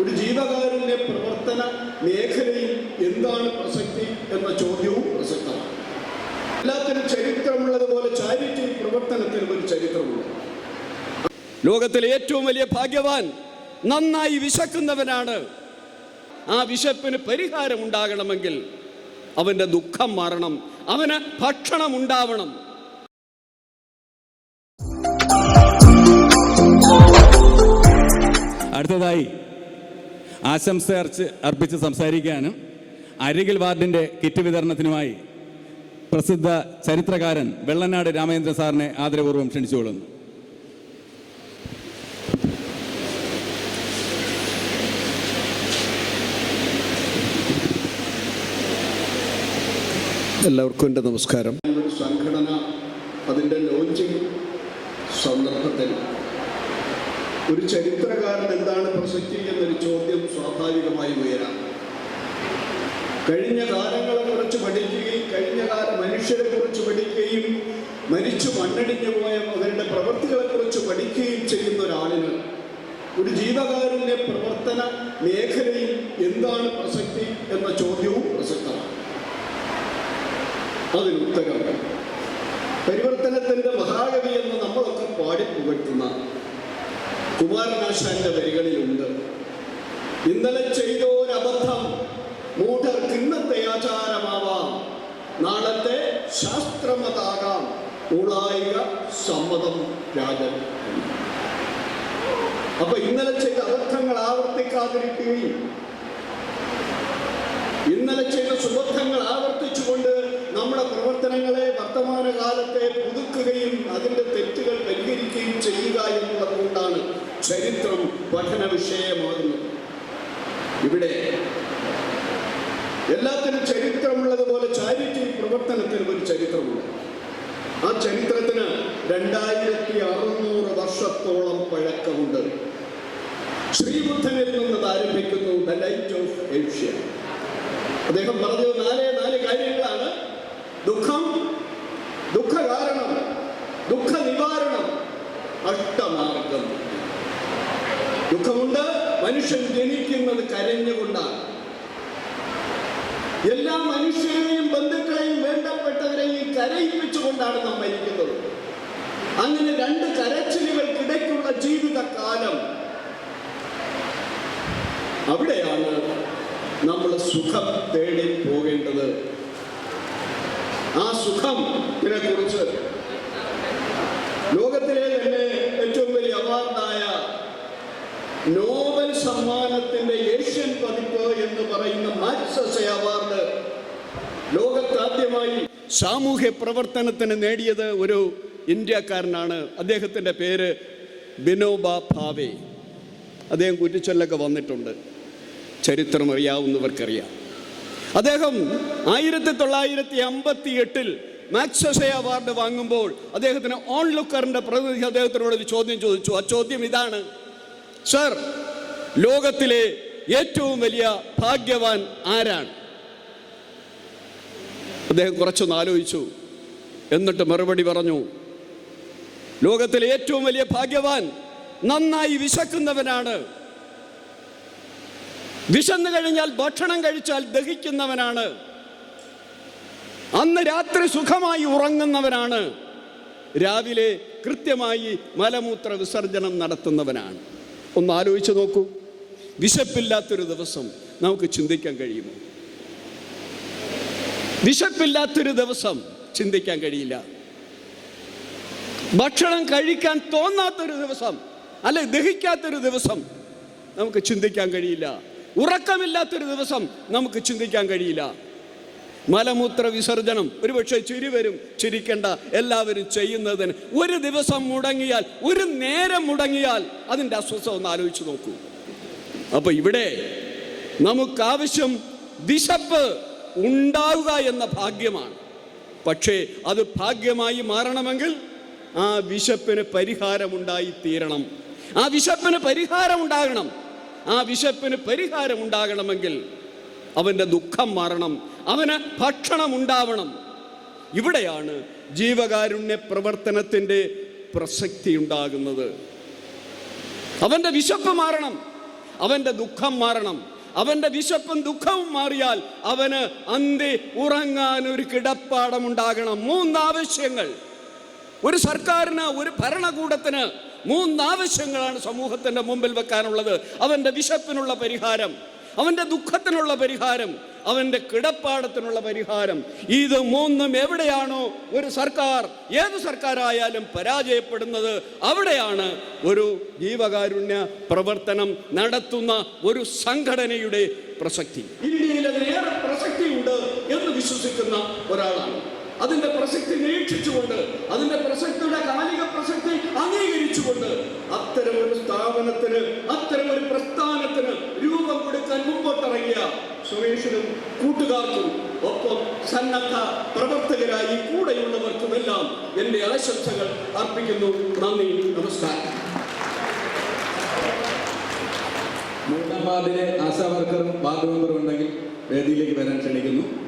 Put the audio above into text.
ഒരു ജീവകാരുണ്യ പ്രവർത്തന മേഖലയിൽ എന്താണ് പ്രസക്തി എന്ന ചോദ്യവും പ്രസക്തമാണ്. എല്ലാത്തിനും ചരിത്രമുള്ളതുപോലെ ചാരിറ്റി പ്രവർത്തനത്തിനും ഒരു ചരിത്രമുണ്ട്. ലോകത്തിലെ ഏറ്റവും വലിയ ഭാഗ്യവാൻ നന്നായി വിശക്കുന്നവനാണ്. ആ വിശപ്പിന് പരിഹാരം ഉണ്ടാകണമെങ്കിൽ അവന്റെ ദുഃഖം മാറണം അവന് ഭക്ഷണം ഉണ്ടാവണം. അടുത്തതായി ആശംസ അർച്ച് അർപ്പിച്ച് സംസാരിക്കാനും അരികിൽ വാർഡിന്റെ കിറ്റ് വിതരണത്തിനുമായി പ്രസിദ്ധ ചരിത്രകാരൻ വെള്ളനാട് രാമചന്ദ്രൻ സാറിനെ ആദരപൂർവം ക്ഷണിച്ചുകൊള്ളുന്നു. എല്ലാവർക്കും എന്റെ നമസ്കാരം. ഒരു സംഘടന അതിന്റെ ലോഞ്ചിങ് സന്ദർഭത്തിൽ ഒരു ചരിത്രകാരൻ എന്താണ് പ്രസക്തി എന്നൊരു ചോദ്യം സ്വാഭാവികമായി ഉയരാം. കഴിഞ്ഞ കാലങ്ങളെ കുറിച്ച് പഠിക്കുകയും കഴിഞ്ഞ കാല മനുഷ്യരെ കുറിച്ച് പഠിക്കുകയും മരിച്ചു മണ്ണടിഞ്ഞു പോയ അവരുടെ പ്രവൃത്തികളെ കുറിച്ച് പഠിക്കുകയും ചെയ്യുന്ന ഒരാളിന് ഒരു ജീവകാരുണ്യ പ്രവർത്തന മേഖലയിൽ എന്താണ് പ്രസക്തി എന്ന ചോദ്യവും പ്രസക്തമാണ്. അതിനുത്തരം പരിവർത്തനത്തിന്റെ മഹാകവി എന്ന് നമ്മളൊക്കെ പാടി പുകഴ്ത്തുന്ന കുമാരനാശാന്റെ വരികളിലുണ്ട്. ഇന്നലെ ചെയ്തോരബദ്ധം മൂഢർക്ക് ഇന്നത്തെ ആചാരമാവാം. നാളത്തെ ശാസ്ത്രമതാകാം. ഉളായിക സമ്മതം രാജൻ. അപ്പൊ ഇന്നലെ ചെയ്ത അബദ്ധങ്ങൾ ആവർത്തിക്കാതിരിക്കുകയും ഇന്നലെ ചെയ്ത സുബദ്ധങ്ങൾ ആവർത്തിച്ചുകൊണ്ട് നമ്മുടെ പ്രവർത്തനങ്ങളെ വർത്തമാനകാലത്തെ പുതുക്കുകയും അതിന്റെ തെറ്റുകൾ പരിഹരിക്കുകയും കൊണ്ടാണ് ചരിത്രം പഠന വിഷയമാകുന്നത് ഇവിടെ എല്ലാത്തിനും ചരിത്രമുള്ളതുപോലെ ചാരിറ്റി പ്രവർത്തനത്തിനും ഒരു ചരിത്രമുണ്ട്. ആ ചരിത്രത്തിന് രണ്ടായിരത്തി അറുന്നൂറ് വർഷത്തോളം പഴക്കമുണ്ട്. ശ്രീബുദ്ധനിൽ നിന്ന് ആരംഭിക്കുന്നു ദ ലൈറ്റ് ഓഫ് ഏഷ്യ അദ്ദേഹം പറഞ്ഞത് നാലേ നാല് കാര്യങ്ങളാണ്. ദുഃഖം ദുഃഖ കാരണം ദുഃഖ നിവാരണം അഷ്ടമാർഗം. ദുഃഖമുണ്ട്. മനുഷ്യൻ ജനിക്കുന്നത് കരഞ്ഞുകൊണ്ടാണ്. എല്ലാ മനുഷ്യരെയും ബന്ധുക്കളെയും വേണ്ടപ്പെട്ടവരെയും കരയിപ്പിച്ചുകൊണ്ടാണ് നാം മരിക്കുന്നത്. അങ്ങനെ രണ്ട് കരച്ചിലുകൾക്കിടയ്ക്കുള്ള ജീവിതകാലം അവിടെയാണ് നമ്മൾ സുഖം തേടി പോകേണ്ടത്. ആ സുഖം ഇതിനെ കുറിച്ച് ലോകത്തിലെ തന്നെ നോബൽ സമ്മാനത്തിന്റെ ഏഷ്യൻ പതിപ്പ് എന്ന് പറയുന്ന മാക്സസെ അവാർഡ് ലോകത്താദ്യമായി സാമൂഹ്യ പ്രവർത്തനത്തിന് നേടിയത് ഒരു ഇന്ത്യക്കാരനാണ്. അദ്ദേഹത്തിന്റെ പേര് ബിനോബ ഭാവെ. അദ്ദേഹം കുറ്റിച്ചൊല്ലൊക്കെ വന്നിട്ടുണ്ട്. ചരിത്രം അറിയാവുന്നവർക്കറിയാം. അദ്ദേഹം ആയിരത്തി തൊള്ളായിരത്തി അമ്പത്തി എട്ടിൽ മാക്സസെ അവാർഡ് വാങ്ങുമ്പോൾ അദ്ദേഹത്തിന് ഓൺ ലുക്കറിന്റെ പ്രതിനിധി അദ്ദേഹത്തിനോട് ഒരു ചോദ്യം ചോദിച്ചു. ആ ചോദ്യം ഇതാണ്. സർ ലോകത്തിലെ ഏറ്റവും വലിയ ഭാഗ്യവാൻ ആരാണ്? അദ്ദേഹം കുറച്ചൊന്ന് ആലോചിച്ചു. എന്നിട്ട് മറുപടി പറഞ്ഞു ലോകത്തിലെ ഏറ്റവും വലിയ ഭാഗ്യവാൻ നന്നായി വിശക്കുന്നവനാണ്. വിശന്നു കഴിഞ്ഞാൽ ഭക്ഷണം കഴിച്ചാൽ ദഹിക്കുന്നവനാണ്. അന്ന് രാത്രി സുഖമായി ഉറങ്ങുന്നവനാണ്. രാവിലെ കൃത്യമായി മലമൂത്ര വിസർജനം നടത്തുന്നവനാണ്. ഒന്ന് ആലോചിച്ച് നോക്കൂ. വിശപ്പില്ലാത്തൊരു ദിവസം നമുക്ക് ചിന്തിക്കാൻ കഴിയുമോ? വിശപ്പില്ലാത്തൊരു ദിവസം ചിന്തിക്കാൻ കഴിയില്ല. ഭക്ഷണം കഴിക്കാൻ തോന്നാത്തൊരു ദിവസം അല്ലെ ദഹിക്കാത്തൊരു ദിവസം നമുക്ക് ചിന്തിക്കാൻ കഴിയില്ല. ഉറക്കമില്ലാത്തൊരു ദിവസം നമുക്ക് ചിന്തിക്കാൻ കഴിയില്ല. മലമൂത്ര വിസർജനം. ഒരുപക്ഷെ ചിരി വരും ചിരിക്കേണ്ട. എല്ലാവരും ചെയ്യുന്നതിന് ഒരു ദിവസം മുടങ്ങിയാൽ ഒരു നേരം മുടങ്ങിയാൽ അതിന്റെ അസ്വസ്ഥ ഒന്ന് ആലോചിച്ച് നോക്കൂ. അപ്പൊ ഇവിടെ നമുക്കാവശ്യം വിശപ്പ് ഉണ്ടാവുക എന്ന ഭാഗ്യമാണ്. പക്ഷേ അത് ഭാഗ്യമായി മാറണമെങ്കിൽ ആ വിശപ്പിന് പരിഹാരമുണ്ടായി തീരണം. ആ വിശപ്പിന് പരിഹാരമുണ്ടാകണം. ആ വിശപ്പിന് പരിഹാരമുണ്ടാകണമെങ്കിൽ അവന്റെ ദുഃഖം മാറണം അവന് ഭക്ഷണം ഉണ്ടാവണം. ഇവിടെയാണ് ജീവകാരുണ്യ പ്രവർത്തനത്തിന്റെ പ്രസക്തി ഉണ്ടാകുന്നത്. അവന്റെ വിശപ്പ് മാറണം അവന്റെ ദുഃഖം മാറണം. അവന്റെ വിശപ്പും ദുഃഖവും മാറിയാൽ അവന് അന്തി ഉറങ്ങാൻ ഒരു കിടപ്പാടം ഉണ്ടാകണം. മൂന്നാവശ്യങ്ങൾ. ഒരു സർക്കാരിന് ഒരു ഭരണകൂടത്തിന് മൂന്നാവശ്യങ്ങളാണ് സമൂഹത്തിന്റെ മുമ്പിൽ വെക്കാനുള്ളത്. അവന്റെ വിശപ്പിനുള്ള പരിഹാരം. അവന്റെ ദുഃഖത്തിനുള്ള പരിഹാരം അവന്റെ കിടപ്പാടത്തിനുള്ള പരിഹാരം. ഇത് മൂന്നും എവിടെയാണോ ഒരു സർക്കാർ ഏത് സർക്കാരായാലും പരാജയപ്പെടുന്നത് അവിടെയാണ് ഒരു ജീവകാരുണ്യ പ്രവർത്തനം നടത്തുന്ന ഒരു സംഘടനയുടെ പ്രസക്തി. ഇന്ത്യയിൽ അതിനേറെ പ്രസക്തിയുണ്ട് എന്ന് വിശ്വസിക്കുന്ന ഒരാളാണ്. അതിന്റെ പ്രസക്തി നിരീക്ഷിച്ചുകൊണ്ട് അതിന്റെ പ്രസക്തിയുടെ കാലിക പ്രസക്തി അംഗീകരിച്ചുകൊണ്ട് അത്തരമൊരു സ്ഥാപനത്തിന് അത്തരമൊരു പ്രസ്ഥാനത്തിന് രൂപം സുരേഷിനും കൂട്ടുകാർക്കും ഒപ്പം സന്നദ്ധ പ്രവർത്തകരായി കൂടെയുള്ളവർക്കുമെല്ലാം എന്റെ ആശംസകൾ അർപ്പിക്കുന്നു. നന്ദി നമസ്കാരം. മൂന്നാം വാർഡിലെ ആശാ വാർഡ് മെമ്പറും ഉണ്ടെങ്കിൽ വേദിയിലേക്ക് വരാൻ ക്ഷണിക്കുന്നു.